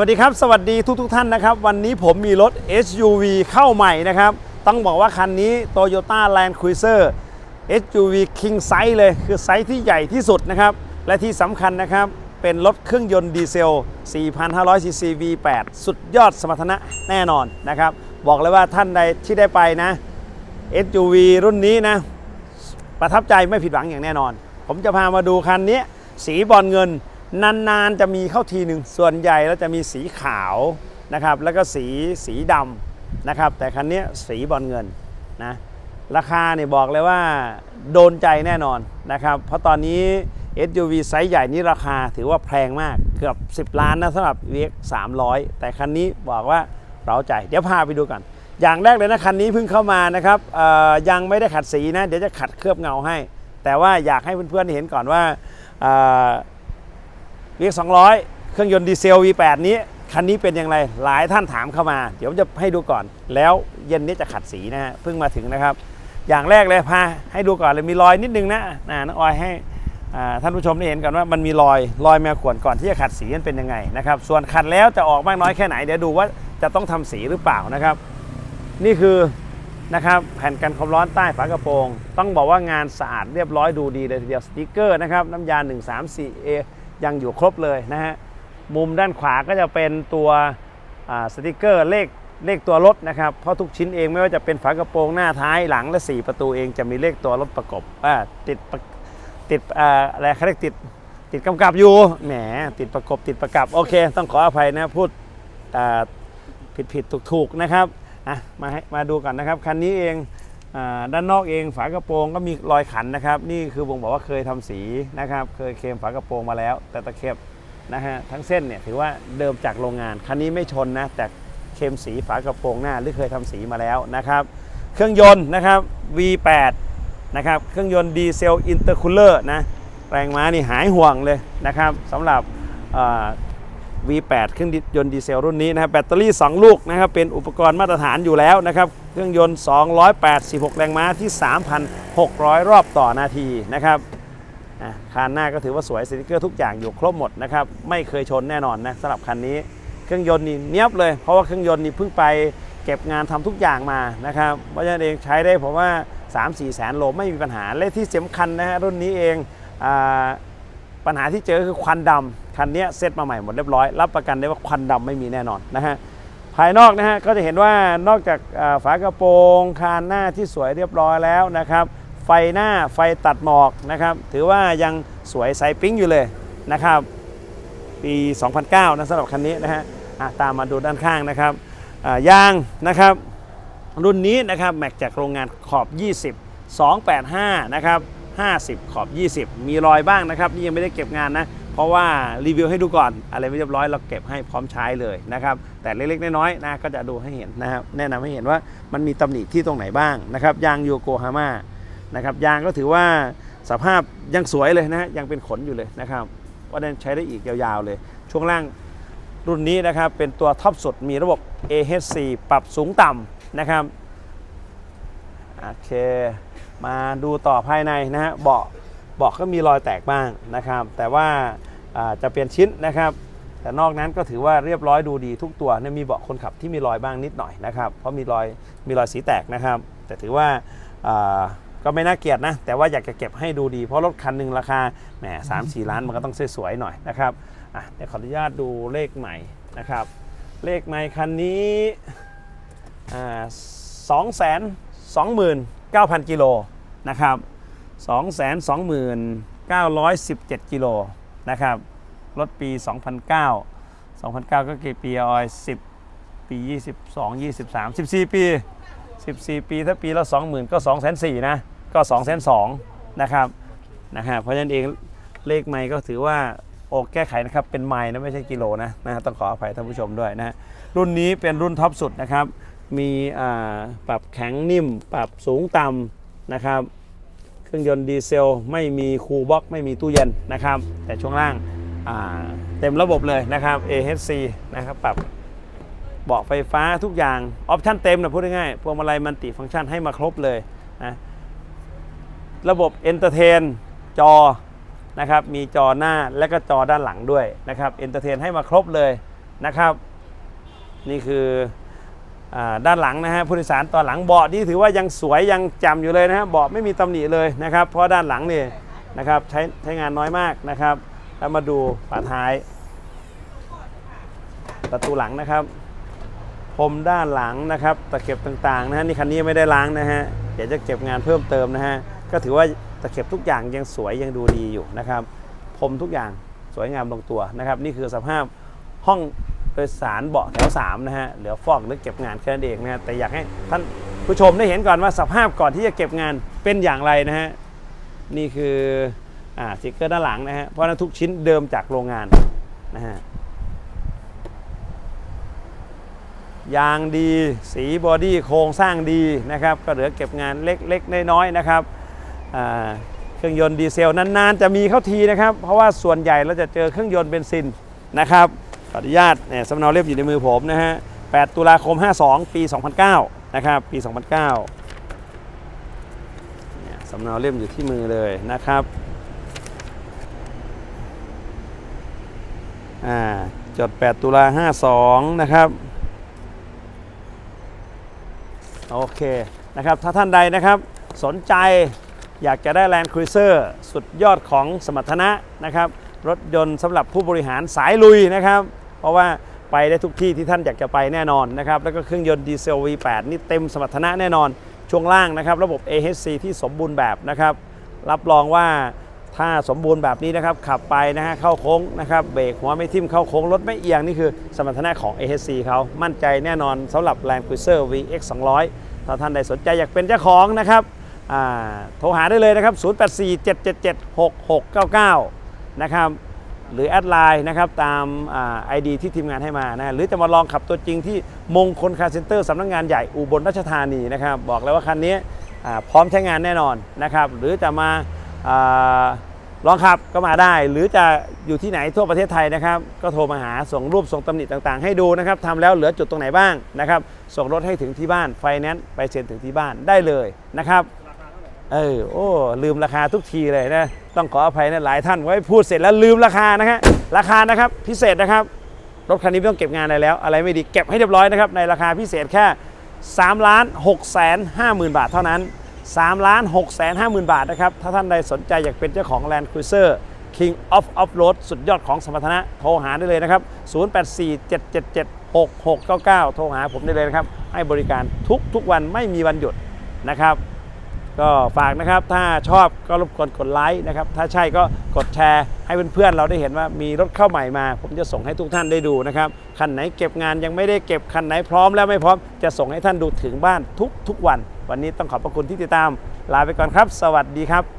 วัสดีครับ สวัสดีทุกทท่านนะครับ วันนี้ผมมีรถ SUV เข้าใหม่นะครับ ต้องบอกว่าคันนี้ Toyota Land Cruiser SUV King Size เลย คือไซส์ที่ใหญ่ที่สุดนะครับ และที่สำคัญนะครับ เป็นรถเครื่องยนต์ดีเซล 4,500 cc V8 สุดยอดสมรรถนะแน่นอนนะครับ บอกเลยว่าท่านใดที่ได้ไปนะ SUV รุ่นนี้นะ ประทับใจไม่ผิดหวังอย่างแน่นอน ผมจะพามาดูคันนี้สีบอลเงิน นานๆจะมีเข้าทีหนึ่งส่วนใหญ่แล้วจะมีสีขาวนะครับ แล้วก็สีสีดำนะครับ แต่คันนี้สีบอลเงินนะราคาเนี่ยบอกเลยว่าโดนใจแน่นอนนะครับ เพราะตอนนี้ SUV ไซส์ใหญ่นี้ราคาถือว่าแพงมากเกือบ 10 ล้านนะสำหรับ VX 300 แต่คันนี้บอกว่าเราใจ เดี๋ยวพาไปดูกันอย่างแรกเลยนะคันนี้เพิ่งเข้ามานะครับยังไม่ได้ขัดสีนะ เดี๋ยวจะขัดเคลือบเงาให้ แต่ว่าอยากให้เพื่อนๆเห็นก่อนว่า เอ่อ VX 200 เครื่องยนต์ดีเซล V8 นี้ คันนี้เป็นอย่างไร หลายท่านถามเข้ามา เดี๋ยวจะให้ดูก่อน แล้วเย็นนี้จะขัดสีนะฮะ เพิ่งมาถึงนะครับ อย่างแรกเลยพาให้ดูก่อนเลย มีรอยนิดนึงนะนะน้องออยให้ท่านผู้ชมได้เห็นก่อนว่ามันมีรอยรอยแมวขวนก่อนที่จะขัดสีมันเป็นยังไงนะครับ ส่วนขัดแล้วจะออกมากน้อยแค่ไหนเดี๋ยวดูว่าจะต้องทำสีหรือเปล่านะครับ นี่คือนะครับแผ่นกันความร้อนใต้ฝากระโปรง ต้องบอกว่างานสะอาดเรียบร้อยดูดีเลยทีเดียวสติกเกอร์นะครับน้ำยา 134A ยังอยู่ครบเลยนะฮะมุมด้านขวาก็จะเป็นตัวสติกเกอร์เลขเลขตัวรถนะครับ เพราะทุกชิ้นเองไม่ว่าจะเป็นฝากระโปรงหน้าท้ายหลังและ 4 ประตูเองจะมีเลขตัวรถประกบติดประติดอะไรเขาเรียกติดติดกำกับอยู่แหมติดประกบติดประกับโอเค ต้องขออภัยนะพูดผิดผิดถูกถูกนะครับมาให้มาดูกันนะครับ คันนี้เอง ด้านนอกเองฝากระโปรงก็มีรอยขันนะครับ นี่คือบ่งบอกว่าเคยทำสีนะครับ เคยเคลมฝากระโปรงมาแล้ว แต่ตะเข็บนะฮะทั้งเส้นเนี่ยถือว่าเดิมจากโรงงานคันนี้ไม่ชนนะแต่เคลมสีฝากระโปรงหน้าหรือเคยทำสีมาแล้วนะครับ เครื่องยนต์นะครับ V8 นะครับเครื่องยนต์ดีเซลอินเตอร์คูลเลอร์นะแรงม้านี่หายห่วงเลยนะครับสำหรับ V8 เครื่องยนต์ดีเซลรุ่นนี้นะครับแบตเตอรี่ 2 ลูกนะครับเป็นอุปกรณ์มาตรฐานอยู่แล้วนะครับ เครื่องยนต์ 286 แรงม้าที่ 3,600 รอบต่อนาทีนะครับคานหน้าก็ถือว่าสวยสติกเกอร์ทุกอย่างอยู่ครบหมดนะครับ ไม่เคยชนแน่นอนนะสำหรับคันนี้ เครื่องยนต์นี่เนี้ยบเลย เพราะว่าเครื่องยนต์นี่เพิ่งไปเก็บงานทำทุกอย่างมานะครับ เพราะฉะนั้นเองใช้ได้ผมว่า 3-4 แสนโลไม่มีปัญหา และที่สำคัญนะฮะรุ่นนี้เองอปัญหาที่เจอคือควันดำคันนี้เซตมาใหม่หมดเรียบร้อย รับประกันได้ว่าควันดำไม่มีแน่นอนนะฮะ ภายนอกนะฮะก็จะเห็นว่านอกจากฝากระโปรงคานหน้าที่สวยเรียบร้อยแล้วนะครับ ไฟหน้าไฟตัดหมอกนะครับ ถือว่ายังสวยใสปิ๊งอยู่เลยนะครับ ปี 2009นะสำหรับคันนี้นะฮะตามมาดูด้านข้างนะครับอ่ายางนะครับ รุ่นนี้นะครับแม็กจากโรงงานขอบ 20 285 นะครับ 50 ขอบ 20 มีรอยบ้างนะครับ นี่ยังไม่ได้เก็บงานนะ เพราะว่ารีวิวให้ดูก่อนอะไรไม่เรียบร้อยเราเก็บให้พร้อมใช้เลยนะครับแต่เล็กๆน้อยๆนะก็จะดูให้เห็นนะครับแนะนำให้เห็นว่ามันมีตำหนิที่ตรงไหนบ้างนะครับยางโยโกฮาม่านะครับยางก็ถือว่าสภาพยังสวยเลยนะฮะยังเป็นขนอยู่เลยนะครับว่านั้นใช้ได้อีกยาวๆเลย ช่วงล่างรุ่นนี้นะครับเป็นตัวท็อปสุดมีระบบ AHC ปรับสูงต่ำนะครับโอเคมาดูต่อภายในนะฮะเบาะเบาะก็มีรอยแตกบ้างนะครับ แต่ว่า จะเปลี่ยนชิ้นนะครับ แต่นอกนั้นก็ถือว่าเรียบร้อยดูดีทุกตัวเนี่ยมีเบาะคนขับที่มีรอยบ้างนิดหน่อยนะครับเพราะมีรอยมีรอยสีแตกนะครับ แต่ถือว่าก็ไม่น่าเกลียดนะ แต่ว่าอยากจะเก็บให้ดูดี เพราะรถคันหนึ่งราคาแหมสามสี่ล้านมันก็ต้องสวยๆหน่อยนะครับอะเดี๋ยวขออนุญาตดูเลขใหม่นะครับ เลขใหม่คันนี้สองแสนสองหมื่นเก้าพันกิโลนะครับสองแสนสองหมื่นเก้าร้อยสิบเจ็ดกิโล นะครับ รถปี 2009 2009 ก็กี่ปีออย10 ปี 22 23 14 ปี 14 ปี ถ้าปีละ20,000 ก็2 4 0 0 0นะ ก็2 0 0 0นะครับนะฮะเพราะฉะนั้นเองเลขไม่ก็ถือว่าโอแก้ไขนะครับ เป็นไม้นะไม่ใช่กิโลนะนะฮะต้องขออภัยท่านผู้ชมด้วยนะฮะรุ่นนี้เป็นรุ่นท็อปสุดนะครับ มีอ่าปรับแข็งนิ่ม ปรับสูงต่ำนะครับ เครื่องยนต์ดีเซลไม่มีคูลบ็อกไม่มีตู้เย็นนะครับ แต่ช่วงล่างาเต็มระบบเลยนะครับ AHC นะครับปรับเบาะไฟฟ้าทุกอย่างออปชั่นเต็มนะพูดง่ายๆพวงมาลัยมันติฟังก์ชันให้มาครบเลยนะระบบเอนเตอร์เทนจอนะครับมีจอหน้าและก็จอด้านหลังด้วยนะครับเอนเตอร์เทนให้มาครบเลยนะครับ นี่คือ ด้านหลังนะฮะผู้โดยสารตอนหลังเบาะนี่ถือว่ายังสวยยังจำอยู่เลยนะฮะเบาะไม่มีตำหนิเลยนะครับ เพราะด้านหลังนี่นะครับใช้ใช้งานน้อยมากนะครับ แล้วมาดูฝาท้าย ประตูหลังนะครับพรมด้านหลังนะครับตะเข็บต่างๆนะฮะนี่คันนี้ไม่ได้ล้างนะฮะเดี๋ยวจะเก็บงานเพิ่มเติมนะฮะก็ถือว่าตะเข็บทุกอย่างยังสวยยังดูดีอยู่นะครับพรมทุกอย่างสวยงามลงตัวนะครับ นี่คือสภาพห้อง โดยสารเบาะแถว3นะฮะเหลือฟอกหรือเก็บงานแค่นั้นเองนะฮะแต่อยากให้ท่านผู้ชมได้เห็นก่อนว่าสภาพก่อนที่จะเก็บงานเป็นอย่างไรนะฮะนี่คืออ่าสติกเกอร์ด้านหลังนะฮะเพราะนั้นทุกชิ้นเดิมจากโรงงานนะฮะยางดี สีบอดี้โครงสร้างดีนะครับ ก็เหลือเก็บงานเล็กๆน้อยๆนะครับเครื่องยนต์ดีเซลนานๆ จะมีเข้าทีนะครับ เพราะว่าส่วนใหญ่เราจะเจอเครื่องยนต์เบนซินนะครับ ขออนุญาตเนี่ยสำเนาเล่มอยู่ในมือผมนะฮะ 8 ตุลาคม 52 ปี 2009 นะครับ ปี 2009เนี่ยสำเนาเล่มอยู่ที่มือเลยนะครับ อ่า จด 8 ตุลา 52 นะครับ โอเค นะครับ ถ้าท่านใดนะครับ สนใจอยากจะได้ Land Cruiser สุดยอดของสมรรถนะนะครับ รถยนต์สำหรับผู้บริหารสายลุยนะครับ เพราะว่าไปได้ทุกที่ที่ท่านอยากจะไปแน่นอนนะครับ แล้วก็เครื่องยนต์ดีเซล V8 นี่เต็มสมรรถนะแน่นอน ช่วงล่างนะครับ ระบบ AHC ที่สมบูรณ์แบบนะครับ รับรองว่าถ้าสมบูรณ์แบบนี้นะครับ ขับไปนะฮะเข้าโค้งนะครับ เบรกหัวไม่ทิ่มเข้าโค้ง รถไม่เอียง นี่คือสมรรถนะของ AHC เขามั่นใจแน่นอนสำหรับ Land Cruiser VX 200 ถ้าท่านใดสนใจอยากเป็นเจ้าของนะครับโทรหาได้เลยนะครับ 0847776699 นะครับ หรือแอดไลน์นะครับตามไอดีที่ทีมงานให้มานะหรือจะมาลองขับตัวจริงที่มงคลคาร์เซ็นเตอร์สำนักงานใหญ่อุบลราชธานีนะครับ บอกเลยว่าคันนี้พร้อมใช้งานแน่นอนนะครับ หรือจะมาอาลองขับก็มาได้ หรือจะอยู่ที่ไหนทั่วประเทศไทยนะครับ ก็โทรมาหาส่งรูปส่งตำหนิต่างๆ ให้ดูนะครับทำแล้วเหลือจุดตรงไหนบ้างนะครับ ส่งรถให้ถึงที่บ้านไฟแนนซ์ไปเซ็นถึงที่บ้านได้เลยนะครับ เออโอ้ลืมราคาทุกทีเลยนะ ต้องขออภัยนะหลายท่านไว้พูดเสร็จแล้วลืมราคานะฮะราคานะครับพิเศษนะครับรถคันนี้ไม่ต้องเก็บงานอะไรแล้ว อะไรไม่ดีเก็บให้เรียบร้อยนะครับในราคาพิเศษแค่3ล้าน6แสน5หมื่นบาทเท่านั้น3ล้าน6แสน5หมื่นบาทนะครับ ถ้าท่านใดสนใจอยากเป็นเจ้าของ Land Cruiser King of Off Road สุดยอดของสมรรถนะโทรหาได้เลยนะครับ 0847776699 โทรหาผมได้เลยนะครับ ให้บริการทุกทุกวันไม่มีวันหยุดนะครับ ก็ฝากนะครับ ถ้าชอบก็รบกวนกดไลค์นะครับ ถ้าใช่ก็กดแชร์ ให้เพื่อนๆเราได้เห็นว่ามีรถเข้าใหม่มา ผมจะส่งให้ทุกท่านได้ดูนะครับ คันไหนเก็บงานยังไม่ได้เก็บ คันไหนพร้อมแล้วไม่พร้อม จะส่งให้ท่านดูถึงบ้านทุกๆวัน วันนี้ต้องขอบพระคุณที่ติดตาม ลาไปก่อนครับ สวัสดีครับ